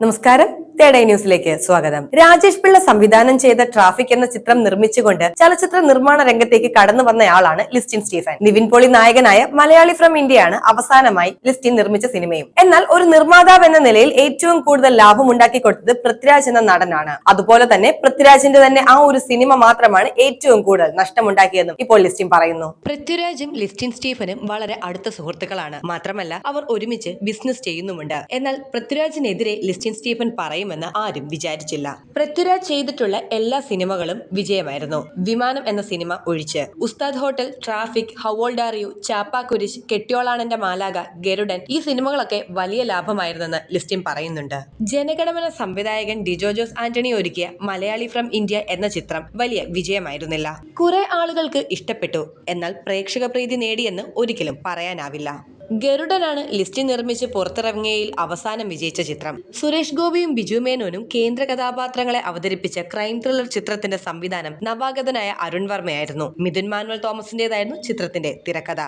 നമസ്കാരം തേടൈ ന്യൂസിലേക്ക് സ്വാഗതം. രാജേഷ് പിള്ള സംവിധാനം ചെയ്ത ട്രാഫിക് എന്ന ചിത്രം നിർമ്മിച്ചുകൊണ്ട് ചലച്ചിത്ര നിർമ്മാണ രംഗത്തേക്ക് കടന്നു വന്നയാളാണ് ലിസ്റ്റിൻ സ്റ്റീഫൻ. നിവിൻ പോളി നായകനായ മലയാളി ഫ്രം ഇന്ത്യയാണ് അവസാനമായി ലിസ്റ്റിൻ നിർമ്മിച്ച സിനിമയും. എന്നാൽ ഒരു നിർമ്മാതാവ് എന്ന നിലയിൽ ഏറ്റവും കൂടുതൽ ലാഭം ഉണ്ടാക്കി കൊടുത്തത് പൃഥ്വിരാജ് എന്ന നടനാണ്. അതുപോലെ തന്നെ പൃഥ്വിരാജിന്റെ തന്നെ ആ ഒരു സിനിമ മാത്രമാണ് ഏറ്റവും കൂടുതൽ നഷ്ടമുണ്ടാക്കിയതെന്നും ഇപ്പോൾ ലിസ്റ്റിൻ പറയുന്നു. പൃഥ്വിരാജും ലിസ്റ്റിൻ സ്റ്റീഫനും വളരെ അടുത്ത സുഹൃത്തുക്കളാണ്. മാത്രമല്ല അവർ ഒരുമിച്ച് ബിസിനസ് ചെയ്യുന്നുമുണ്ട്. എന്നാൽ പൃഥ്വിരാജിനെതിരെ ലിസ്റ്റിൻ സ്റ്റീഫൻ പറയുമെന്ന് ആരും വിചാരിച്ചില്ല. പൃഥ്വിരാജ് ചെയ്തിട്ടുള്ള എല്ലാ സിനിമകളും വിജയമായിരുന്നു. വിമാനം എന്ന സിനിമ ഒഴിച്ച്. ഉസ്താദ് ഹോട്ടൽ ട്രാഫിക് ഹവോൾഡാറിയു ചാപ്പാക്കുരിശ് കെട്ടിയോളാണന്റെ മാലാക ഗരുഡൻ ഈ സിനിമകളൊക്കെ വലിയ ലാഭമായിരുന്നെന്ന് ലിസ്റ്റിൻ പറയുന്നുണ്ട്. ജനഗണമന സംവിധായകൻ ഡിജോ ജോസ് ആന്റണി ഒരുക്കിയ മലയാളി ഫ്രം ഇന്ത്യ എന്ന ചിത്രം വലിയ വിജയമായിരുന്നില്ല. കുറെ ആളുകൾക്ക് ഇഷ്ടപ്പെട്ടു. എന്നാൽ പ്രേക്ഷക പ്രീതി നേടിയെന്ന് ഒരിക്കലും പറയാനാവില്ല. ഗരുഡനാണ് ലിസ്റ്റ് നിർമ്മിച്ച് പുറത്തിറങ്ങിയയിൽ അവസാനം വിജയിച്ച ചിത്രം. സുരേഷ് ഗോപിയും ബിജു മേനോനും കേന്ദ്ര കഥാപാത്രങ്ങളെ അവതരിപ്പിച്ച ക്രൈം ത്രില്ലർ ചിത്രത്തിന്റെ സംവിധാനം നവാഗതനായ അരുൺ വർമ്മയായിരുന്നു. മിഥുൻ മാനുവൽ തോമസിന്റേതായിരുന്നു ചിത്രത്തിന്റെ തിരക്കഥ.